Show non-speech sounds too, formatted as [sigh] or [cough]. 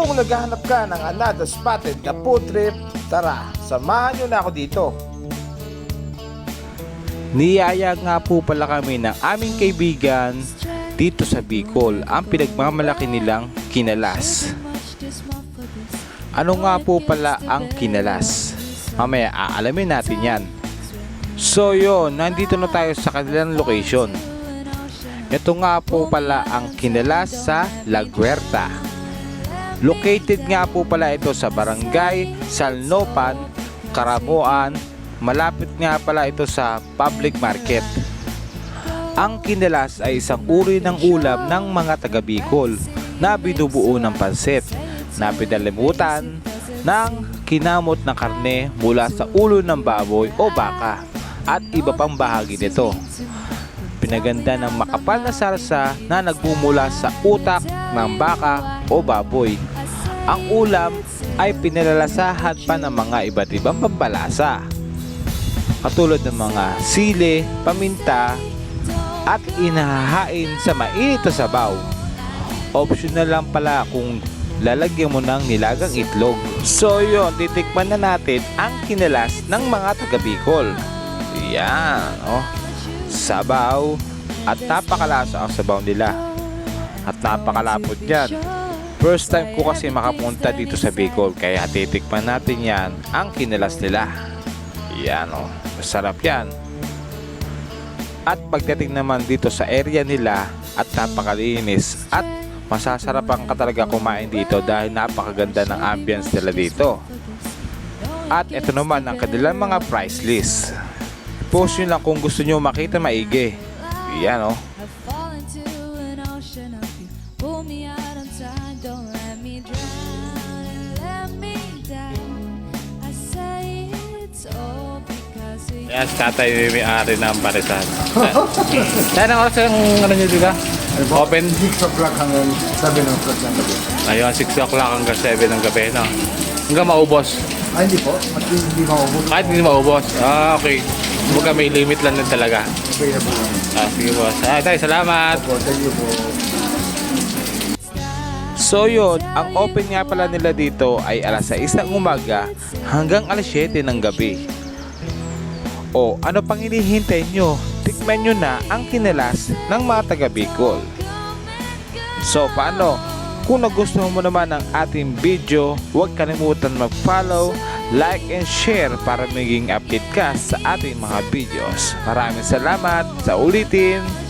Kung naghahanap ka ng another spotted na food trip, tara, samahan nyo na ako dito. Niyaya nga po pala kami ng aming kaibigan dito sa Bicol, ang pinagmamalaki nilang kinalas. Ano nga po pala ang kinalas? Mamaya aalamin natin yan. So yun, nandito na tayo sa kanilang location. Ito nga po pala ang kinalas sa La Guerta. Located nga po pala ito sa barangay Salnopan, Karamuan. Malapit nga pala ito sa public market. Ang kinalas ay isang uri ng ulam ng mga taga Bicol na binubuo ng pansit na pinalimutan ng kinamot na karne mula sa ulo ng baboy o baka at iba pang bahagi nito. Pinaganda ng makapal na sarsa na nagmumula sa utak ng baka o baboy. Ang ulam ay pinalalasahan pa ng mga iba't ibang pambalasa katulad ng mga sili, paminta, at inahahain sa mainit na sabaw. Optional lang pala kung lalagyan mo ng nilagang itlog. So yun, titikman na natin ang kinalas ng mga taga Bicol. Yan, oh. Sabaw at napakalasa ang sabaw nila. At napakalapot yan. First time ko kasi makapunta dito sa Bicol kaya titikman natin yan ang kinalas nila. Yan oh, masarap yan. At pagdating naman dito sa area nila at napakalinis at masasarapan ka talaga kumain dito dahil napakaganda ng ambience nila dito. At ito naman ang kanilang mga price list. Post nyo lang kung gusto nyo makita maigi. Yan oh. Si tatay may ari ng parisan. [laughs] Saan ang oras yung ano nyo dito? Open? 6 o'clock hanggang 7 o'clock ng gabi. Ayun, 6 o'clock hanggang 7 ng gabi, no? Hanggang maubos. Ay, hindi po. At hindi maubos. Kahit hindi maubos. Ah, okay. Kumbaga may limit lang din talaga. Available lang. Ah, sige boss. Ah, tayo, salamat. Po, thank you po. So yun, ang open nga pala nila dito ay alas 6 ng umaga hanggang alas 7 ng gabi. O ano pang hinihintay nyo? Tikman nyo na ang kinalas ng mga taga Bicol. So paano? Kung nagustuhan mo naman ang ating video, huwag kalimutan mag-follow, like and share para maging update ka sa ating mga videos. Maraming salamat sa ulitin.